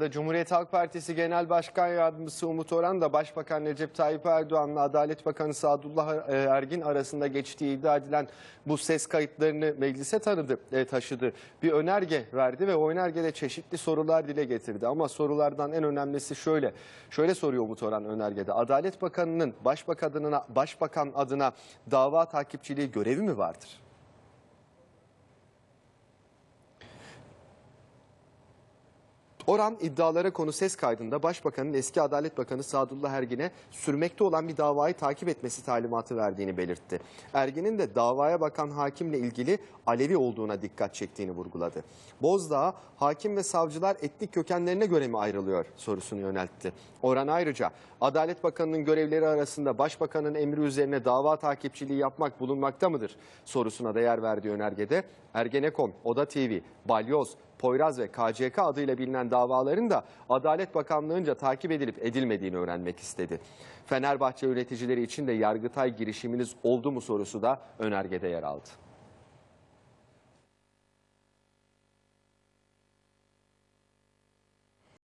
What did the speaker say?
Da Cumhuriyet Halk Partisi Genel Başkan Yardımcısı Umut Orhan da Başbakan Recep Tayyip Erdoğan'la Adalet Bakanı Sadullah e, Ergin arasında geçtiği iddia edilen bu ses kayıtlarını meclise tanıdı, e, taşıdı. Bir önerge verdi ve o önergede çeşitli sorular dile getirdi. Ama sorulardan en önemlisi şöyle. Şöyle soruyor Umut Orhan önergede. Adalet Bakanı'nın Başbakan adına, Başbakan adına dava takipçiliği görevi mi vardır? Orhan iddialara konu ses kaydında Başbakanın eski Adalet Bakanı Sadullah Ergin'e sürmekte olan bir davayı takip etmesi talimatı verdiğini belirtti. Ergin'in de davaya bakan hakimle ilgili Alevi olduğuna dikkat çektiğini vurguladı. Bozdağ, hakim ve savcılar etnik kökenlerine göre mi ayrılıyor sorusunu yöneltti. Orhan ayrıca Adalet Bakanı'nın görevleri arasında Başbakanın emri üzerine dava takipçiliği yapmak bulunmakta mıdır sorusuna da yer verdiği önergede Ergenekon, Oda TV, Balyoz, Poyraz ve KCK adıyla bilinen davaların da Adalet Bakanlığı'nca takip edilip edilmediğini öğrenmek istedi. Fenerbahçe yöneticileri için de Yargıtay girişiminiz oldu mu sorusu da önergede yer aldı.